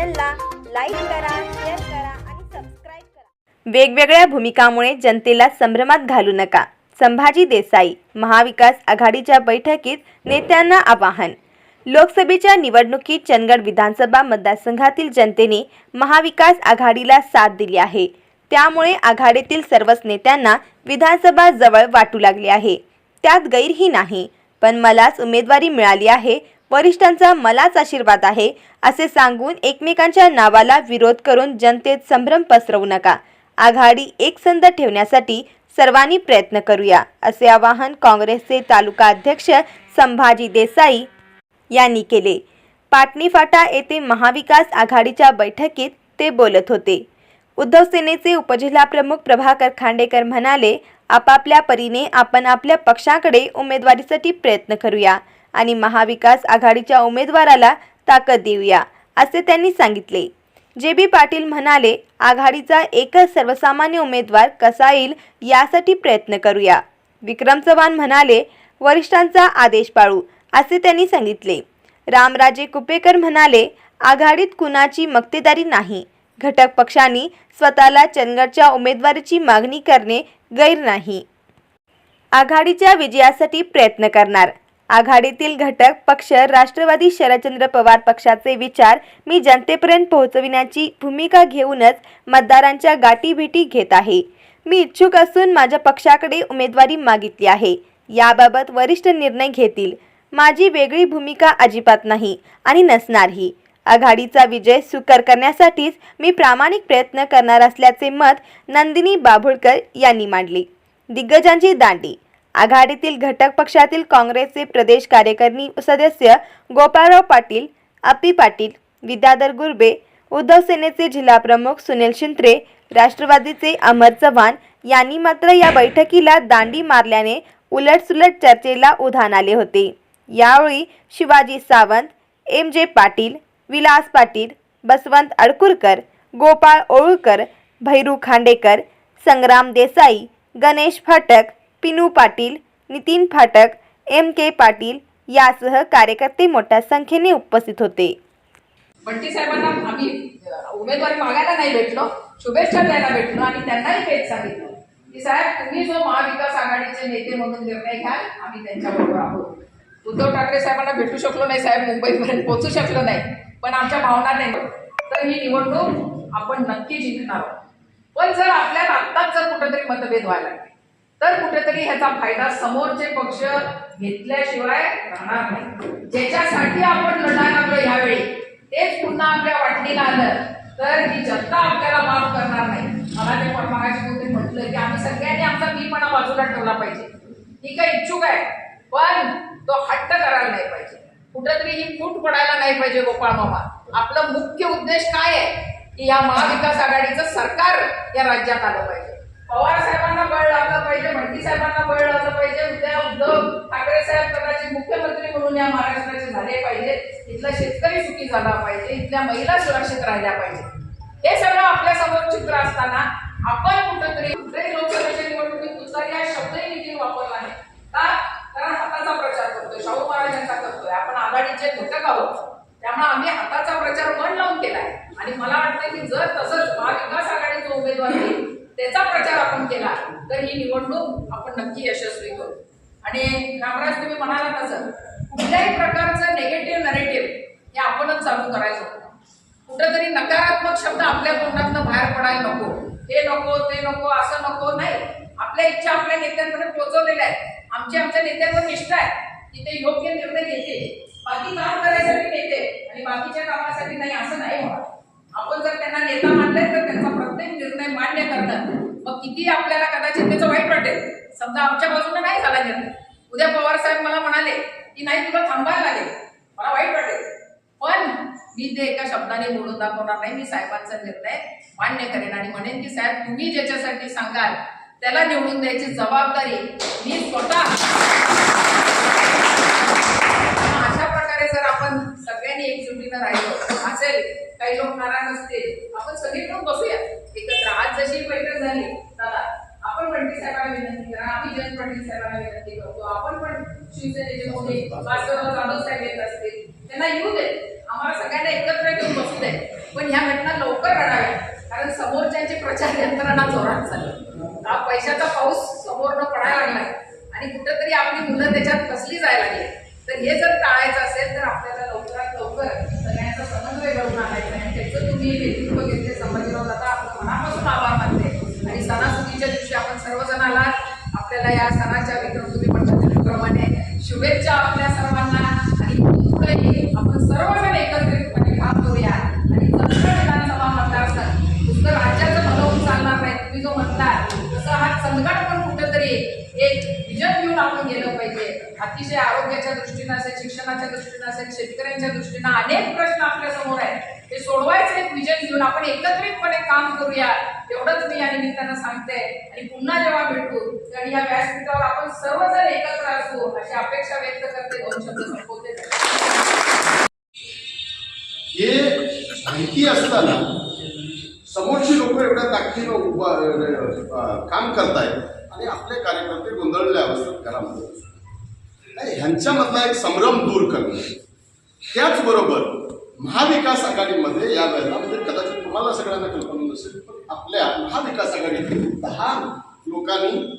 चॅनलला लाईक करा शेअर करा आणि सबस्क्राईब करा. वेगवेगळ्या भूमिकामुळे जनतेला संभ्रमात घालू नका. संभाजी देसाई महाविकास आघाडीच्या बैठकीत नेत्यांना आवाहन. लोकसभेच्या निवडणुकीत चंदगड विधानसभा मतदारसंघातील जनतेने महाविकास आघाडीला साथ दिली आहे. त्यामुळे आघाडीतील सर्वच नेत्यांना विधानसभा जवळ वाटू लागली आहे. त्यात गैरही नाही पण मलाच उमेदवारी मिळाली आहे वरिष्ठांचा मलाच आशीर्वाद आहे असे सांगून एकमेकांच्या नावाला विरोध करून जनतेत संभ्रम पसरवू नका. आघाडी एकसंध ठेवण्यासाठी सर्वांनी प्रयत्न करूया असे आवाहन काँग्रेसचे तालुका अध्यक्ष संभाजी देसाई यांनी केले. पाटणी फाटा येथे महाविकास आघाडीच्या बैठकीत ते बोलत होते. उद्धव सेनेचे उपजिल्हाप्रमुख प्रभाकर खांडेकर म्हणाले आपापल्या परीने आपण आपल्या पक्षाकडे उमेदवारीसाठी प्रयत्न करूया. आणि महाविकास आघाडीच्या उमेदवाराला ताकद देऊया असे त्यांनी सांगितले. जे बी पाटील म्हणाले आघाडीचा एकच सर्वसामान्य उमेदवार कसा येईल यासाठी प्रयत्न करूया. विक्रम चव्हाण म्हणाले वरिष्ठांचा आदेश पाळू असे त्यांनी सांगितले. रामराजे कुपेकर म्हणाले आघाडीत कुणाची मक्तेदारी नाही. घटक पक्षांनी स्वतःला चंदगडच्या उमेदवारीची मागणी करणे गैर नाही. आघाडीच्या विजयासाठी प्रयत्न करणार आघाडीतील घटक पक्ष राष्ट्रवादी शरदचंद्र पवार पक्षाचे विचार मी जनतेपर्यंत पोहोचविण्याची भूमिका घेऊनच मतदारांच्या गाठीभेटी घेत आहे. मी इच्छुक असून माझ्या पक्षाकडे उमेदवारी मागितली आहे. याबाबत वरिष्ठ निर्णय घेतील. माझी वेगळी भूमिका अजिबात नाही आणि नसणारही. आघाडीचा विजय सुकर करण्यासाठीच मी प्रामाणिक प्रयत्न करणार असल्याचे मत नंदिनी बाभुळकर यांनी मांडले. दिग्गजांची दांडी आघाडीतील घटक पक्षातील काँग्रेसचे प्रदेश कार्यकारिणी सदस्य गोपाळराव पाटील अप्पी पाटील विद्याधर गुर्बे उद्धव सेनेचे जिल्हाप्रमुख सुनील शिंत्रे राष्ट्रवादीचे अमर चव्हाण यांनी मात्र या बैठकीला दांडी मारल्याने उलटसुलट चर्चेला उधाण आले होते. यावेळी Shivaji Sawant M J Patil Vilas Patil Basavant Adkurkar Gopal Olkar Bhairu Khandekar Sangram Desai Ganesh Phatak Pinu Patil Nitin Phatak M K Patil यासह कार्यकर्ते मोठ्या संख्येने उपस्थित होते. बंटी साहेबांना आम्ही उमेदवारी मागायला नाही भेटलो. शुभेच्छा द्यायला भेटलो आणि त्यांनाही तेच सांगितलं. की साहेब तुम्ही जो महाविकास आघाडीचे नेते म्हणून निर्णय घ्याल आम्ही त्यांच्याबरोबर आहोत. उद्धव ठाकरे साहेबांना भेटू शकलो नाही साहेब मुंबईपर्यंत पोहोचू शकलो नाही. पण आमच्या भावना नाही. तर ही निवडणूक आपण नक्की जिंकणार पण जर आपल्याला आत्ताच जर कुठंतरी मतभेद व्हायला लागले तर कुठेतरी ह्याचा फायदा समोरचे पक्ष घेतल्याशिवाय राहणार नाही. ज्याच्यासाठी आपण लढा लागलो ह्यावेळी तेच पुन्हा आपल्या वाटणीला आलं तर ही जनता आपल्याला माफ करणार नाही. मला ते पण मगाशी म्हटलं की आम्ही सगळ्यांनी आमचा मीपणा बाजूला ठेवला पाहिजे. ही काही इच्छुक आहे पण तो हट्ट करायला नाही पाहिजे. कुठेतरी ही फूट पडायला नाही पाहिजे गोपाळ मामा. आपलं मुख्य उद्देश काय आहे? की या महाविकास आघाडीचं सरकार या राज्यात आलं पाहिजे. पवार साहेबांना बळ लागला पाहिजे म्हणती साहेबांना बळ लागलं पाहिजे. उद्या उद्धव ठाकरे साहेब कदाचित मुख्यमंत्री म्हणून या महाराष्ट्राचे झाले पाहिजे. इथला शेतकरी सुखी झाला पाहिजे. इथल्या महिला सुरक्षित राहिल्या पाहिजे. हे सगळं आपल्यासमोर चित्र असताना आपण कुठंतरी कुठल्याही लोकसभेच्या निवडणुकीत तुतारी हा शब्दही निधी वापरला नाही. का? कारण हाताचा प्रचार करतोय शाहू महाराजांचा करतोय. आपण आघाडीचे घटक आहोत. त्यामुळे आम्ही हाताचा प्रचार मन लावून केलाय. आणि मला वाटतं की जर तसंच महाविकास आघाडीचा उमेदवार येईल त्याचा प्रचार आपण केला तर ही निवडणूक आपण नक्की यशस्वी करू. आणि रामराज तुम्ही म्हणाला तसं कुठल्याही प्रकारचं नेगेटिव्ह नरेटिव्ह हे आपणच चालू करायचं. होतं कुठंतरी नकारात्मक शब्द आपल्या तोंडातनं बाहेर पडायला नको. हे नको ते नको असं नको नाही. आपल्या इच्छा आपल्या नेत्यांपर्यंत पोहोचवलेल्या आहेत. आमची आमच्या नेत्यांवर निष्ठा आहे. की ते योग्य निर्णय घेते बाकी काम करायसाठी नेते आणि बाकीच्या कामासाठी नाही असं नाही होणार आपण जर त्यांना नेता मानले तर त्यांचा प्रत्येक निर्णय मान्य करणं मग किती आपल्याला कदाचित त्याचं वाईट वाटेल. समजा आमच्या बाजूने नाही झाला निर्णय. उद्या पवार साहेब मला म्हणाले की नाही तुला थांबायला लागेल. मला वाईट वाटेल. पण मी ते एका शब्दाने बोलून दाखवणार नाही. मी साहेबांचा निर्णय मान्य करेन आणि म्हणेन की साहेब तुम्ही ज्याच्यासाठी सांगाल त्याला निवडून द्यायची जबाबदारी मी स्वतः अशा प्रकारे जर आपण सगळ्यांनी एकजुटीनं राहिलो असेल काही लोक नाराज असतील. आपण सगळे लोक बसूया. एकत्र आज जशी बैठक झाली दादा आपण पंडित साहेबांना विनंती करा. आम्ही जयंत पंडित साहेबांना विनंती करतो. आपण पण शिवसेनेचे मोठे वासवराव जाधव साहेब येत असतील. त्यांना येऊ दे. आम्हाला सगळ्यांना एकत्र घेऊन बसू दे. पण ह्या घटना लवकर घडाव्या कारण समोरच्यांचे प्रचार यंत्रणा जोरात झाली हा पैशाचा पाऊस समोरनं पडायला लागलाय. आणि कुठंतरी आपली मुलं त्याच्यात फसली जायला लागली. तर हे जर टाळायचं असेल तर आपल्याला लवकरात लवकर सगळ्यांचा समन्वय घडवून आणायचा. सण सर्वजणाला आपल्याला या सणाच्या विक्रम तुम्ही प्रमाणे शुभेच्छा आपल्या सर्वांना. आणि पुढेही आपण सर्वजण एकत्रितपणे काम करूया आणि विधानसभा मतदारसंघ नुसतं राज्याचं भलं होऊन चालणार नाही तुम्ही जो म्हणता तसं हा संघाट पण कुठेतरी एक विजन घेऊन आपण गेलं पाहिजे. अतिशय आरोग्याच्या दृष्टीनं असेल शिक्षणाच्या दृष्टीनं असेल शेतकऱ्यांच्या दृष्टीनं अनेक प्रश्न आपल्यासमोर आहेत. ते सोडवायचं एक विजन घेऊन आपण एकत्रितपणे काम करूया एवढंच मी या निमित्तानं सांगते. आणि पुन्हा जेव्हा भेटू तर या व्यासपीठावर आपण सर्वजण एकत्र असू अशी अपेक्षा व्यक्त करते दोन शब्द संपवते. हे माहिती असताना समोरची लोक एवढ्या ताकदीनं उभा काम करतायत आणि आपले कार्यकर्ते गोंधळले अवस्थेत घरामध्ये आणि ह्यांच्यामधला एक संभ्रम दूर करणं. त्याचबरोबर महाविकास आघाडीमध्ये या वेळेला म्हणजे कदाचित तुम्हाला सगळ्यांना कल्पना नसेल पण आपल्या महाविकास आघाडीतील दहा लोकांनी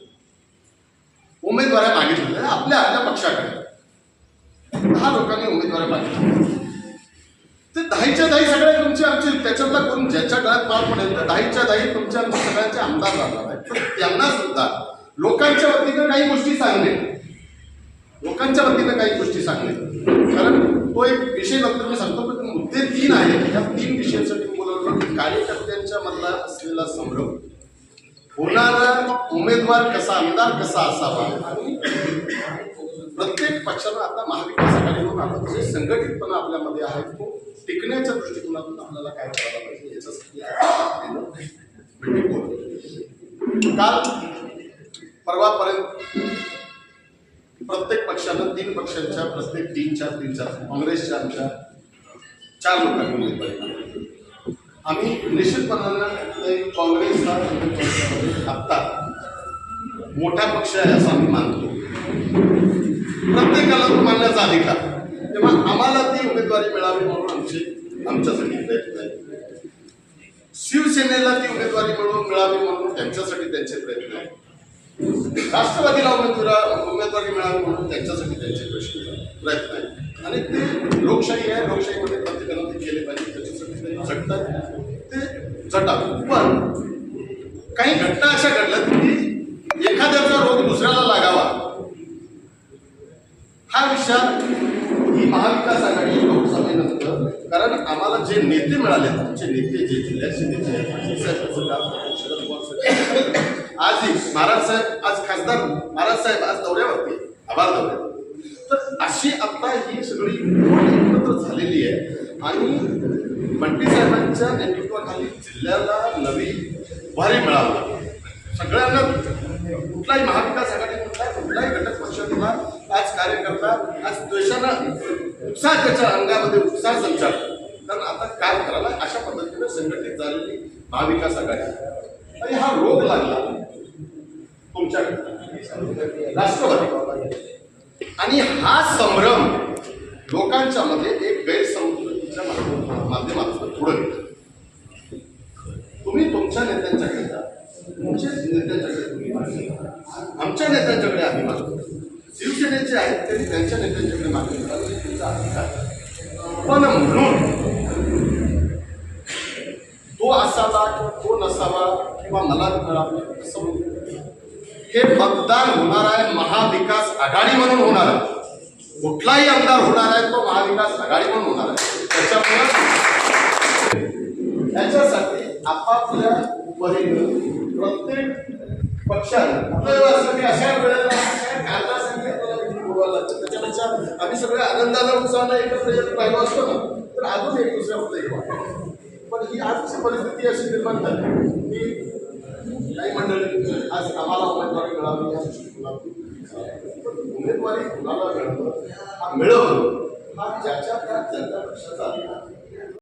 उमेदवाऱ्या मागितलेल्या आपल्या आपल्या पक्षाकडे. दहा लोकांनी उमेदवाऱ्या मागितल्या ते दहाच्या दहाही सगळ्या तुमचे आमचे त्याच्यातला कोण ज्याच्या गळ्यात पार पडेल तर दहाच्या दहाही तुमच्या आमच्या सगळ्यांचे आमदार राहणार आहेत. पण त्यांना सुद्धा लोकांच्या वतीनं काही गोष्टी सांगणे. लोकांच्या वतीनं काही गोष्टी सांगणे. कारण तो एक विषय नंतर मी सांगतो पण मुद्दे तीन आहेत. या तीन विषयांसाठी बोलवलं कार्यकर्त्यांच्या मधला असलेला संभ्रम. होणारा उमेदवार कसा आमदार कसा असावा? आणि प्रत्येक पक्षानं आता महाविकास आघाडीवर आपण जे संघटितपणा आपल्यामध्ये आहे तो टिकण्याच्या दृष्टिकोनातून आपल्याला काय करायला पाहिजे याच्यासाठी म्हणजे काल परवापर्यंत प्रत्येक पक्षानं तीन पक्षांच्या प्रत्येक तीन चार तीन चार काँग्रेसच्या आमच्या चार लोकांनी उमेदवारी आम्ही निश्चितपणानं ते काँग्रेस हा आत्ता मोठा पक्ष आहे असं आम्ही मानतो. प्रत्येकाला तो मानण्याचा अधिकार. तेव्हा आम्हाला ती उमेदवारी मिळावी म्हणून आमचे आमच्यासाठी प्रयत्न आहे. शिवसेनेला ती उमेदवारी मिळवून मिळावी म्हणून त्यांच्यासाठी त्यांचे प्रयत्न आहेत राष्ट्रवादीला उमेदवारा उमेदवारी मिळावी म्हणून त्यांच्यासाठी त्यांचे प्रश्न प्रयत्न आहेत आणि ते लोकशाही आहे लोकशाहीमध्ये प्रत्येकाला केले पाहिजे त्याच्यासाठी ते झटतात. ते पण काही घटना अशा घडल्यात की एखाद्याचा रोग दुसऱ्याला लागावा. हा विचार ही महाविकास आघाडी लोकसभेनंतर कारण आम्हाला जे नेते मिळाले आमचे नेते जे जिल्ह्याचे नेते आजही महाराज साहेब आज खासदार महाराज साहेब आज दौऱ्यावरती आभार दौऱ्यावर तर अशी आता ही सगळी एकत्र झालेली आहे. आणि बंटी साहेबांच्या नेतृत्वाखाली जिल्ह्याला नवी उभारी मिळावी. सगळ्यांना कुठलाही महाविकास आघाडी कुठलाही कुठलाही घटक पक्षातला आज कार्यकर्ता आज द्वेषानं उत्साह त्याच्या अंगामध्ये उत्साह संचार. कारण आता काय करायला अशा पद्धतीने संघटित झालेली महाविकास आघाडी. आणि हा रोग लागला तुमच्याकडे राष्ट्रवादी. आणि हा संभ्रम लोकांच्या मध्ये एक गैरसमज तुमच्या माध्यमातून पुढे गेला. तुम्ही तुमच्या नेत्यांच्याकडे जा. तुमच्या नेत्यांच्याकडे तुम्ही आमच्या नेत्यांच्याकडे आम्ही मागतो शिवसेनेचे आहेत तरी त्यांच्या नेत्यांच्याकडे मागणी करा. तुमचा अधिकार पण म्हणून तो असावा किंवा तो नसावा किंवा मला मिळावे असं हे मतदान होणार आहे महाविकास आघाडी म्हणून होणार आहे. कुठलाही आमदार होणार आहे तो महाविकास आघाडी म्हणून होणार आहे. त्याच्यामुळे त्याच्यासाठी आपापल्या परीनं प्रत्येक पक्षानं आपल्याला असं अशा वेळेला लागतं. त्याच्यापेक्षा आम्ही सगळे आनंदानं उत्साहानं एकत्र येत राहिलो असतो ना तर अजून एक दुसऱ्याबद्दल एक पण ही आजची परिस्थिती अशी निर्माण झाली. की काही मंडळी आज आम्हाला उमेदवारी मिळावी या उमेदवारी कुणाला मिळवणं हा मिळवणं हा ज्याच्या त्या जनता पक्षाचा अधिकार